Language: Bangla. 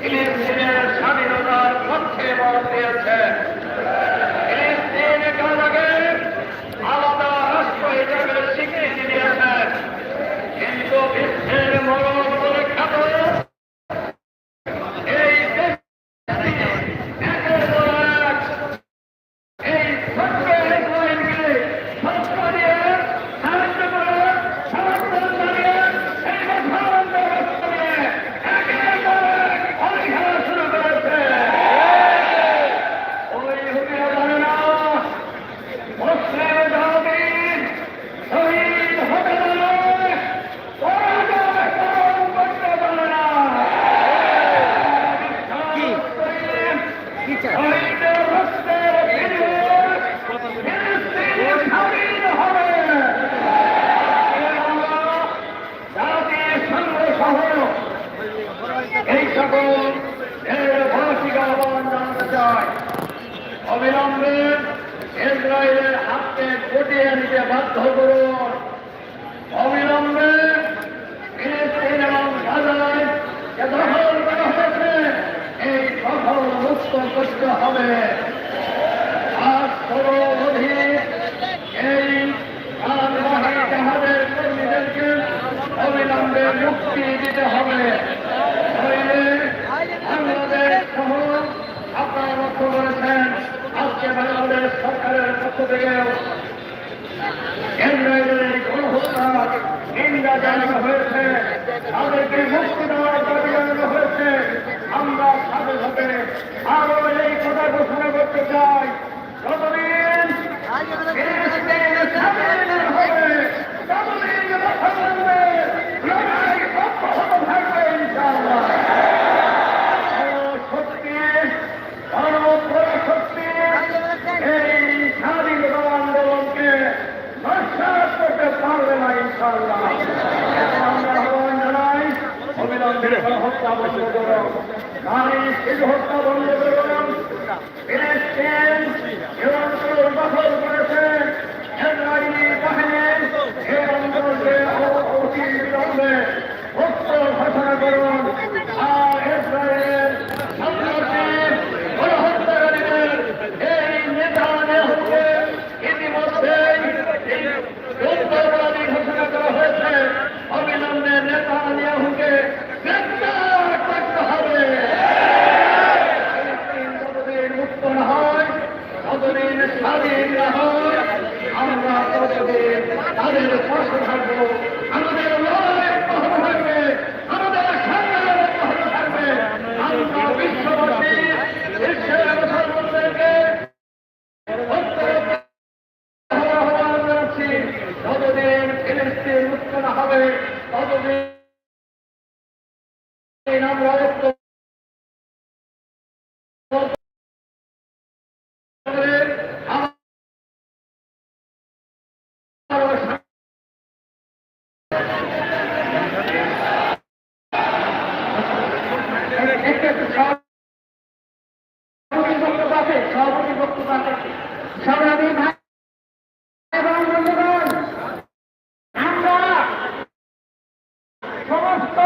ফিলিস্তিনের স্বাধীনতার পক্ষে মত দিয়েছেন। চাই অবিলম্বে ইসরায়েলের হাতকে গুটিয়ে নিতে বাধ্য করুন। অবিলম্বে থেকেও ইসরায়েলের এই গণহত্যার নিন্দা জানানো হয়েছে তাদেরকে মুক্তি দেওয়ার দাবি জানানো হয়েছে আমরা হত্যা বন্ধ করুন নারী শিশু হত্যা বন্ধ করুন ফিলিস্তিন যে অঞ্চল দখল করেছে ইসরায়েলি বাহিনী এই অঞ্চলকে অতি বিলম্বে মুক্ত ঘোষণা করুন আর ইসরায়েলের সন্ত্রাসী গণহত্যাকারীদের এই নেতা নেহকে ইতিমধ্যেই যুদ্ধপরাধী ঘোষণা করা হয়েছে অবিলম্বে নেতা নেহুকে গ্রেপ্তার করতে হবে ফিলিস্তিন মুক্ত না হয় ততদিন স্বাধীন হয় আমরা ততদিন তাদের পাশে থাকব আমাদের লড়াই অব্যাহত থাকবে আমাদের সংগ্রাম অব্যাহত থাকবে আমরা বিশ্ববাসী, বিশ্বের মুসলমানদেরকে আহ্বান জানাচ্ছি যতদিন ফিলিস্তিন মুক্ত বক্তব্য আছে সভাপতি বক্তব্য আছে। সংগ্রামী ভাই আমরা সমস্ত